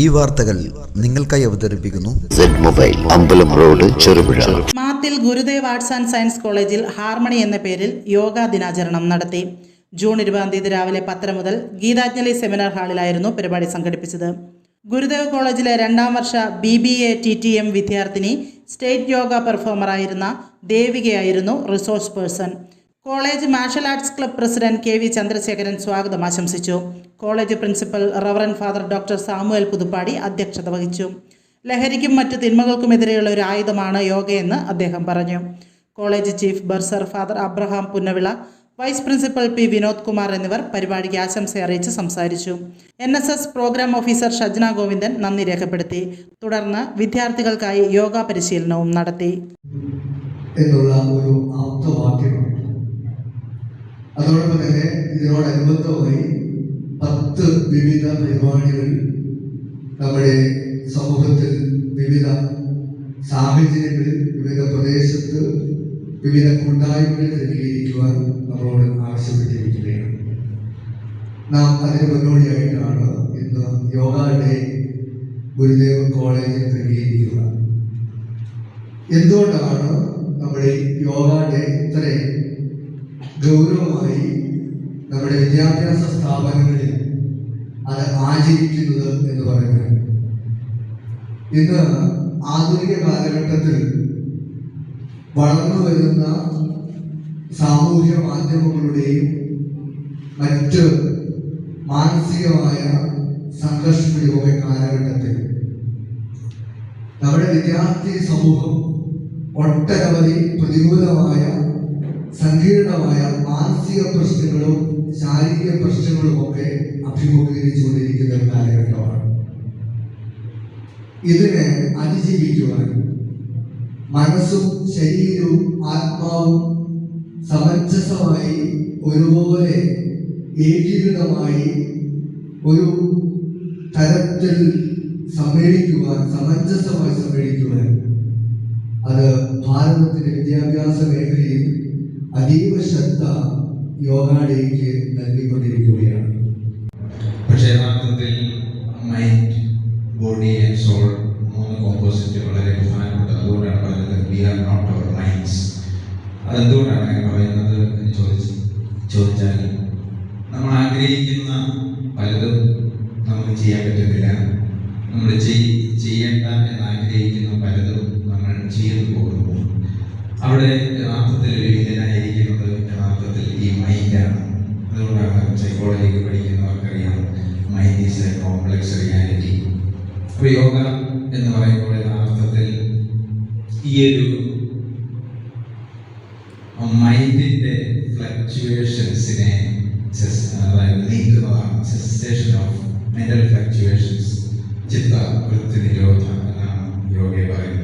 ഈ വാർത്തകൾ നിങ്ങൾക്കായി അവതരിപ്പിക്കുന്നു. മൊബൈൽ അമ്പലം road Cherupuzha. Mathil Gurudev arts and science കോളേജിൽ ഹാർമണി എന്ന പേരിൽ യോഗാ ദിനാചരണം നടത്തി. ജൂൺ ഇരുപതാം തീയതി രാവിലെ പത്തര മുതൽ ഗീതാഞ്ജലി സെമിനാർ ഹാളിലായിരുന്നു പരിപാടി സംഘടിപ്പിച്ചത്. ഗുരുദേവ് കോളേജിലെ രണ്ടാം വർഷ B B A T T M വിദ്യാർത്ഥിനി സ്റ്റേറ്റ് യോഗ പെർഫോമറായിരുന്ന ദേവികയായിരുന്നു resource person. College martial arts club president K V Chandrasekharan സ്വാഗതം ആശംസിച്ചു. College principal reverend father doctor Samuel Puthuppadi അധ്യക്ഷത വഹിച്ചു. ലഹരിക്കും മറ്റു തിന്മകൾക്കുമെതിരെയുള്ള ഒരു ആയുധമാണ് യോഗയെന്ന് അദ്ദേഹം പറഞ്ഞു. College chief bursar father Abraham Punnavila vice principal P Vinod Kumar എന്നിവർ പരിപാടിക്ക് ആശംസ അറിയിച്ച് സംസാരിച്ചു. N S S program officer Shajna Govindan നന്ദി രേഖപ്പെടുത്തി. തുടർന്ന് വിദ്യാർത്ഥികൾക്കായി യോഗ പരിശീലനവും നടത്തി. എന്നുള്ള ഒരു ആപ്തവാക്യമുണ്ട് അതോടൊപ്പം തന്നെ ഇതിനോടനുബന്ധമായി പത്ത് വിവിധ പരിപാടികൾ നമ്മുടെ സമൂഹത്തിൽ വിവിധ സാഹചര്യങ്ങളിൽ വിവിധ പ്രദേശത്ത് വിവിധ കൂട്ടായ്മകൾ ക്രമീകരിക്കുവാൻ നമ്മളോട് ആവശ്യപ്പെട്ടിരിക്കുകയാണ്. നാം അതിന് മുന്നോടിയായിട്ടാണ് ഇന്ന് യോഗ ഡേ ഗുരുദേവ് കോളേജിൽ ക്രമീകരിക്കുക എന്തുകൊണ്ടാണ് നമ്മുടെ യോഗ ഡേ ഇത്രയും നമ്മുടെ വിദ്യാഭ്യാസ സ്ഥാപനങ്ങളിൽ അത് ആചരിക്കുന്നത് എന്ന് പറയുന്നത്. ഇന്ന് ആധുനിക കാലഘട്ടത്തിൽ വളർന്നു വരുന്ന സാമൂഹ്യ മാധ്യമങ്ങളുടെയും മറ്റ് മാനസികമായ സംഘർഷങ്ങളുമൊക്കെ കാലഘട്ടത്തിൽ നമ്മുടെ വിദ്യാർത്ഥി സമൂഹം ഒട്ടനവധി പ്രതികൂലമായ സങ്കീർണമായ മാനസിക പ്രശ്നങ്ങളും ശാരീരിക പ്രശ്നങ്ങളും ഒക്കെ അഭിമുഖീകരിച്ചുകൊണ്ടിരിക്കുന്ന ഒരു കാലഘട്ടമാണ്. ഇതിനെ അതിജീവിക്കുവാൻ മനസ്സും ശരീരവും ആത്മാവും സമഞ്ജസമായി ഒരുപോലെ ഏകീകൃതമായി ഒരു തരത്തിൽ സമ്മേളിക്കുവാൻ സമഞ്ജസമായി സമ്മേളിക്കുവാൻ അത് ഭാരതത്തിന്റെ വിദ്യാഭ്യാസ മേഖലയിൽ അതീവ ശ്രദ്ധ യോഗാടേക്ക് നൽകിക്കൊണ്ടിരിക്കുകയാണ്. പക്ഷേ യഥാർത്ഥത്തിൽ മൈൻഡ് ബോഡി ആൻഡ് സോൾ മൂന്ന് കോമ്പോസിറ്റ് വളരെ പ്രധാനപ്പെട്ടത് അതുകൊണ്ടാണ് പറയുന്നത് we are not our minds അതെന്തുകൊണ്ടാണ് അങ്ങനെ പറയുന്നത് എന്ന് ചോദിച്ച് ചോദിച്ചാൽ നമ്മൾ ആഗ്രഹിക്കുന്ന പലതും നമുക്ക് ചെയ്യാൻ പറ്റുന്നില്ല നമ്മൾ ചെയ്യേണ്ട എന്ന് ആഗ്രഹിക്കുന്ന പലതും നമ്മൾ ചെയ്തു പോകുന്നു. അവിടെ യഥാർത്ഥത്തിൽ ഒരു വില്ലനായിരിക്കുന്നത് യഥാർത്ഥത്തിൽ സൈക്കോളജിക്ക് പഠിക്കുന്നവർക്കറിയാം. Mind is a complex reality അപ്പോൾ യോഗ എന്ന് പറയുമ്പോൾ യഥാർത്ഥത്തിൽ ഈ ഒരു മൈൻഡിന്റെ ഫ്ലക്ച്വേഷൻസിനെ അതായത് നീക്കുന്നതാണ് സെസേഷൻ ഓഫ് മെന്റൽ ഫ്ലക്ച്വേഷൻസ് ചിത്ത വൃത്തി നിരോധ എന്നാണ് യോഗയെ പറയുന്നത്.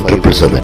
triple seven